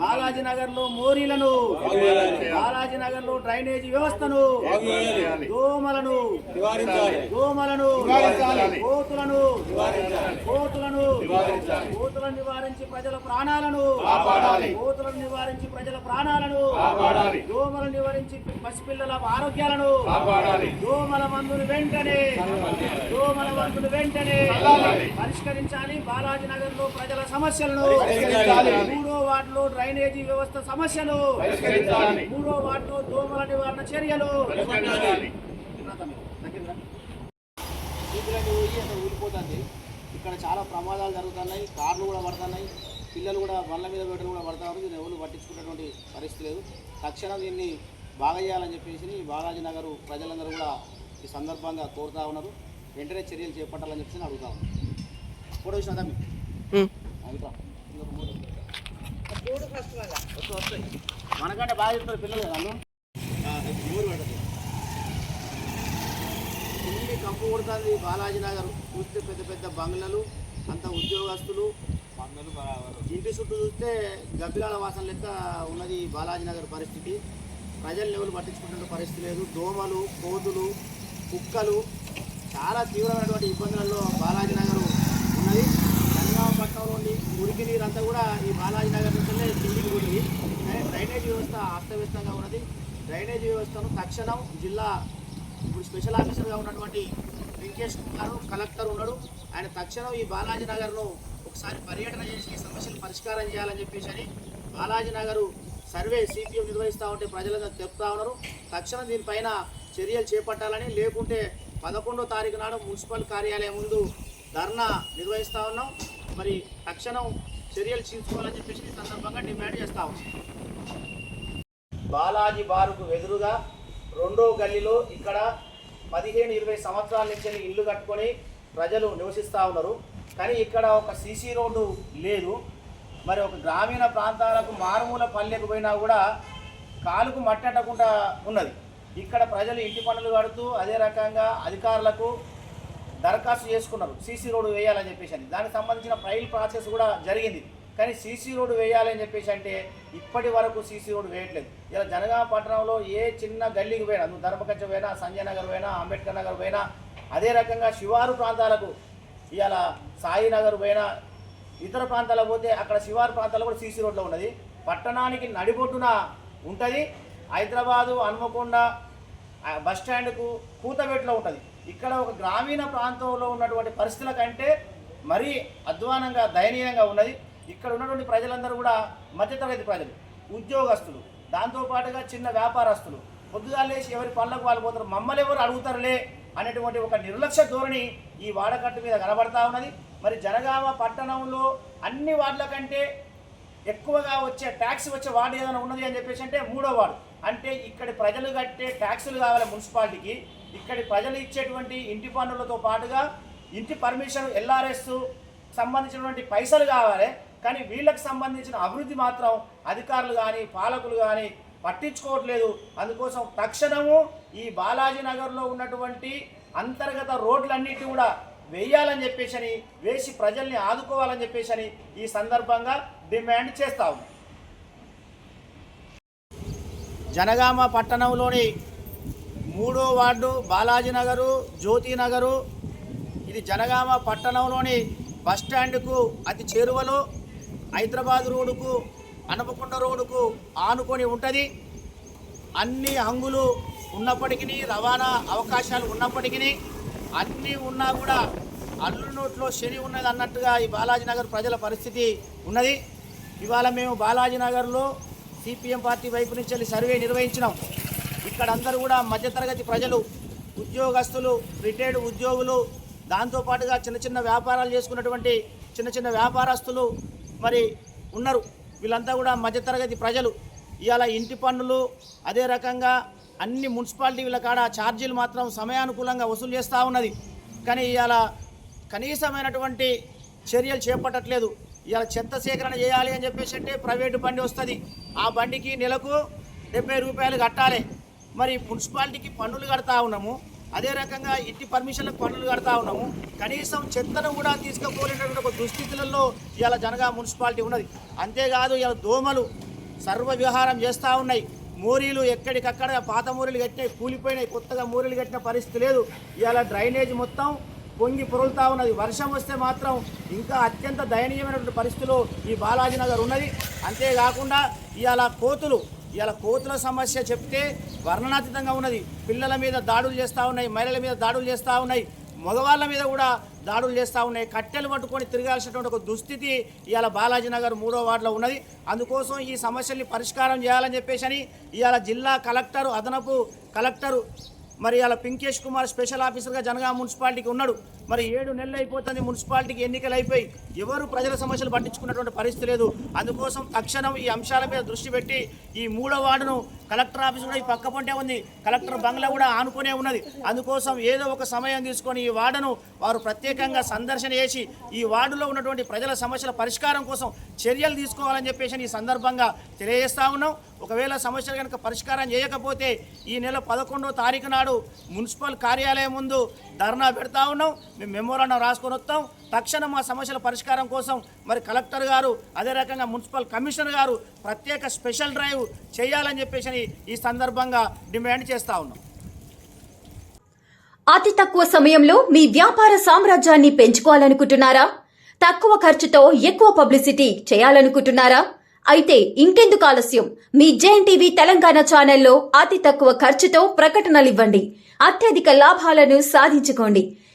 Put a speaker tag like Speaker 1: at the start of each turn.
Speaker 1: బాలాజీ నగర్లో మోరీలను బాలాజీ నగర్లో డ్రైనేజీ వ్యవస్థను దోమలను దోమలను కోతులను కోతులను కోతులను నివారించి ప్రజల ప్రాణాలను కోతులను నివారించి ప్రజల ప్రాణాలను దోమలను నివారించి పసిపిల్లల ఆరోగ్యాలను దోమల మందును వెంటనే దోమల మందును వెంటనే పరిష్కరించాలి. బాలాజీ నగర్లో ప్రజల సమస్యలను మూడో వార్డులో డ్రైనేజీ వ్యవస్థ సమస్యలు మూడో వార్డులో దోమల నివారణ చర్యలు. ఊరిపోతుంది ఇక్కడ చాలా ప్రమాదాలు జరుగుతున్నాయి కార్లు కూడా పడుతున్నాయి పిల్లలు కూడా బండ్ల మీద పెట్టలు కూడా పడతారు దీన్ని ఎవరు పట్టించుకునేటువంటి పరిస్థితి లేదు. తక్షణం దీన్ని బాగా చేయాలని చెప్పేసి బాలాజీ నగర్ ప్రజలందరూ కూడా ఈ సందర్భంగా కోరుతా ఉన్నారు. వెంటనే చర్యలు చేపట్టాలని చెప్పేసి అడుగుతా ఉన్నారు ఫోటో చూసిన తమ్మి అడుగుతా ఇంకొక మూడు. వస్తు వస్తాయి మనకంటే బాగా చెప్తారు పిల్లలు వాళ్ళు ఫుల్లి కంపు కొడుతుంది బాలాజీ నగర్. చూస్తే పెద్ద పెద్ద బంగ్లాలు అంత ఉద్యోగస్తులు. ఇంటి చుట్టూ చూస్తే గబ్బిలాల వాసన లెక్క ఉన్నది బాలాజీ నగర్ పరిస్థితి. ప్రజలు ఎవరు పట్టించుకుంటున్న పరిస్థితి లేదు. దోమలు కోతులు కుక్కలు చాలా తీవ్రమైనటువంటి ఇబ్బందులలో బాలాజీ నగర్ ఉన్నది గంగాపట్నం నుండి మురికి నీరు అంతా కూడా ఈ బాలాజీ నగర్ నుంచే కిందికి పోయింది కానీ డ్రైనేజ్ వ్యవస్థ అస్తవ్యస్తంగా ఉన్నది. డ్రైనేజ్ వ్యవస్థను తక్షణం జిల్లా ఇప్పుడు స్పెషల్ ఆఫీసర్గా ఉన్నటువంటి వెంకటేష్ కుమార్ కలెక్టర్ ఉన్నాడు ఆయన తక్షణం ఈ బాలాజీ నగర్ను ఒకసారి పర్యటన చేసి ఈ సమస్యలు పరిష్కారం చేయాలని చెప్పేసి అని బాలాజీ నగరు సర్వే సిపిఎం నిర్వహిస్తూ ఉంటే ప్రజలందరూ చెప్తా ఉన్నారు. తక్షణం దీనిపైన చర్యలు చేపట్టాలని లేకుంటే పదకొండో తారీఖు నాడు మున్సిపల్ కార్యాలయం ముందు ధర్నా నిర్వహిస్తూ ఉన్నాం. మరి తక్షణం చర్యలు తీసుకోవాలని చెప్పేసి ఈ సందర్భంగా డిమాండ్ చేస్తా ఉన్నాం. బాలాజీ బారుకు ఎదురుగా రెండో గల్లీలో ఇక్కడ పదిహేను ఇరవై సంవత్సరాల నుంచి ఇల్లు కట్టుకొని ప్రజలు నివసిస్తూ ఉన్నారు. కానీ ఇక్కడ ఒక సీసీ రోడ్డు లేదు. మరి ఒక గ్రామీణ ప్రాంతాలకు మారుమూల పల్లెకు పోయినా కూడా కాలుకు మట్టకుండా ఉన్నది. ఇక్కడ ప్రజలు ఇంటి పనులు కడుతూ అదే రకంగా అధికారులకు దరఖాస్తు చేసుకున్నారు. సీసీ రోడ్డు వేయాలని చెప్పేసి అని. దానికి సంబంధించిన ఫైల్ ప్రాసెస్ కూడా జరిగింది. కానీ సీసీ రోడ్డు వేయాలని చెప్పేసి అంటే ఇప్పటి వరకు సీసీ రోడ్డు వేయట్లేదు. ఇలా జనగామ పట్టణంలో ఏ చిన్న గల్లీకి పోయినా నువ్వు ధర్మకచ్చ పోయినా సంజయ్ నగర్ పోయినా అంబేద్కర్ నగర్ పోయినా అదే రకంగా శివారు ప్రాంతాలకు ఇవాళ సాయి నగర్ పోయినా ఇతర ప్రాంతాలకు పోతే అక్కడ శివారు ప్రాంతాలు కూడా సీసీ రోడ్లో ఉన్నది. పట్టణానికి నడిబొడ్డున ఉంటుంది. హైదరాబాదు హన్మకొండ బస్ స్టాండ్కు కూతబెట్టులో ఉంటుంది. ఇక్కడ ఒక గ్రామీణ ప్రాంతంలో ఉన్నటువంటి పరిస్థితుల కంటే మరీ అధ్వానంగా దయనీయంగా ఉన్నది. ఇక్కడ ఉన్నటువంటి ప్రజలందరూ కూడా మధ్యతరగతి ప్రజలు ఉద్యోగస్తులు దాంతోపాటుగా చిన్న వ్యాపారస్తులు. పొద్దుగా లేచి ఎవరి పనులకు వాళ్ళు పోతారు మమ్మల్ని ఎవరు అడుగుతారులే అనేటువంటి ఒక నిర్లక్ష్య ధోరణి ఈ వాడకట్టు మీద కనబడతా ఉన్నది. మరి జనగామ పట్టణంలో అన్ని వార్డుల కంటే ఎక్కువగా వచ్చే ట్యాక్స్ వచ్చే వార్డు ఏదైనా ఉన్నది అని చెప్పేసి అంటే మూడో వార్డు. అంటే ఇక్కడి ప్రజలు కట్టే ట్యాక్సులు కావాలి మున్సిపాలిటీకి. ఇక్కడి ప్రజలు ఇచ్చేటువంటి ఇంటి పన్నులతో పాటుగా ఇంటి పర్మిషన్ ఎల్ఆర్ఎస్ సంబంధించినటువంటి పైసలు కావాలి. కానీ వీళ్ళకి సంబంధించిన అభివృద్ధి మాత్రం అధికారులు కానీ పాలకులు కానీ పట్టించుకోవట్లేదు. అందుకోసం తక్షణము ఈ బాలాజీ నగర్లో ఉన్నటువంటి అంతర్గత రోడ్లన్నిటి కూడా వేయాలని చెప్పేసి అని వేసి ప్రజల్ని ఆదుకోవాలని చెప్పేసి అని ఈ సందర్భంగా డిమాండ్ చేస్తాం జనగామ పట్టణంలోని మూడో వార్డు బాలాజీ నగరు జ్యోతి నగరు ఇది జనగామ పట్టణంలోని బస్ స్టాండ్కు అతి చేరువలో హైదరాబాద్ రోడ్డుకు అనపకొండ రోడ్డుకు ఆనుకొని ఉంటుంది. అన్ని హంగులు ఉన్నప్పటికీ రవాణా అవకాశాలు ఉన్నప్పటికీ అన్నీ ఉన్నా కూడా అల్లు నోట్లో శని ఉన్నది అన్నట్టుగా ఈ బాలాజీనగర్ ప్రజల పరిస్థితి ఉన్నది. ఇవాళ మేము బాలాజీనగర్లో సిపిఎం పార్టీ వైపు నుంచి వెళ్ళి సర్వే నిర్వహించినాం. ఇక్కడ అందరూ కూడా మధ్యతరగతి ప్రజలు ఉద్యోగస్తులు రిటైర్డ్ ఉద్యోగులు దాంతోపాటుగా చిన్న చిన్న వ్యాపారాలు చేసుకున్నటువంటి చిన్న చిన్న వ్యాపారస్తులు మరి ఉన్నారు. వీళ్ళంతా కూడా మధ్యతరగతి ప్రజలు. ఇవాళ ఇంటి పన్నులు అదే రకంగా అన్ని మున్సిపాలిటీ వీళ్ళ కాడ ఛార్జీలు మాత్రం సమయానుకూలంగా వసూలు చేస్తూ ఉన్నది. కానీ ఇవాళ కనీసమైనటువంటి చర్యలు చేపట్టట్లేదు. ఇవాళ చెత్త సేకరణ చేయాలి అని చెప్పేసి అంటే ప్రైవేటు బండి వస్తుంది. ఆ బండికి నెలకు డెబ్బై రూపాయలు కట్టాలి. మరి మున్సిపాలిటీకి పన్నులు కడతా ఉన్నాము. అదే రకంగా ఇంటి పర్మిషన్లకు పనులు కడతా ఉన్నాము. కనీసం చెత్తను కూడా తీసుకుపోలేటటువంటి ఒక దుస్థితులలో ఇవాళ జనగా మున్సిపాలిటీ ఉన్నది. అంతేకాదు ఇవాళ దోమలు సర్వ వ్యవహారం చేస్తూ ఉన్నాయి. మోరీలు ఎక్కడికక్కడ పాత మూరీలు కట్టినాయి కూలిపోయినాయి. కొత్తగా మూరీలు కట్టిన పరిస్థితి లేదు. ఇవాళ డ్రైనేజ్ మొత్తం పొంగి పొరులుతా ఉన్నది. వర్షం వస్తే మాత్రం ఇంకా అత్యంత దయనీయమైనటువంటి పరిస్థితిలో ఈ బాలాజీ నగర్ ఉన్నది. అంతేకాకుండా ఇవాళ కోతులు ఇలా కోతుల సమస్య చెప్తే వర్ణనాతీతంగా ఉన్నది. పిల్లల మీద దాడులు చేస్తూ ఉన్నాయి మహిళల మీద దాడులు చేస్తూ ఉన్నాయి మగవాళ్ళ మీద కూడా దాడులు చేస్తూ ఉన్నాయి. కట్టెలు పట్టుకొని తిరగాల్సినటువంటి ఒక దుస్థితి ఇవాళ బాలాజీ నగర్ మూడో వార్డులో ఉన్నది. అందుకోసం ఈ సమస్యల్ని పరిష్కారం చేయాలని చెప్పేసి అని ఇవాళ జిల్లా కలెక్టరు అదనపు కలెక్టరు మరి ఇలా పింకేష్ కుమార్ స్పెషల్ ఆఫీసర్గా జనగా మున్సిపాలిటీకి ఉన్నాడు. మరి ఏడు నెలలు అయిపోతుంది మున్సిపాలిటీకి ఎన్నికలు అయిపోయి. ఎవరు ప్రజల సమస్యలు పట్టించుకున్నటువంటి పరిస్థితి లేదు. అందుకోసం తక్షణం ఈ అంశాల మీద దృష్టి పెట్టి ఈ మూడో వార్డును కలెక్టర్ ఆఫీస్ కూడా ఈ పక్క పొంటే ఉంది. కలెక్టర్ బంగ్లా కూడా ఆనుకునే ఉన్నది. అందుకోసం ఏదో ఒక సమయం తీసుకొని ఈ వార్డును వారు ప్రత్యేకంగా సందర్శన చేసి ఈ వార్డులో ఉన్నటువంటి ప్రజల సమస్యల పరిష్కారం కోసం చర్యలు తీసుకోవాలని చెప్పేసి ఈ సందర్భంగా తెలియజేస్తా ఉన్నాం. ఒకవేళ సమస్యలు కనుక పరిష్కారం చేయకపోతే ఈ నెల పదకొండో తారీఖు నాడు మున్సిపల్ కార్యాలయం ముందు ధర్నా పెడతా ఉన్నాం. మేము మెమోరాండం రాసుకొని వస్తాం. తక్షణం మా సమస్యల పరిష్కారం కోసం మరి కలెక్టర్ గారు అదే రకంగా మున్సిపల్ కమిషనర్ గారు ప్రత్యేక స్పెషల్ డ్రైవ్ చేయాలని చెప్పేసి ఈ సందర్భంగా డిమాండ్ చేస్తా ఉన్నాం.
Speaker 2: అతి తక్కువ సమయంలో మీ వ్యాపార సామ్రాజ్యాన్ని పెంచుకోవాలనుకుంటున్నారా? తక్కువ ఖర్చుతో ఎక్కువ పబ్లిసిటీ చేయాలనుకుంటున్నారా? అయితే ఇంకెందుకు ఆలస్యం. మీ జేఎన్టీవీ తెలంగాణ ఛానల్లో అతి తక్కువ ఖర్చుతో ప్రకటనలు ఇవ్వండి. అత్యధిక లాభాలను సాధించుకోండి.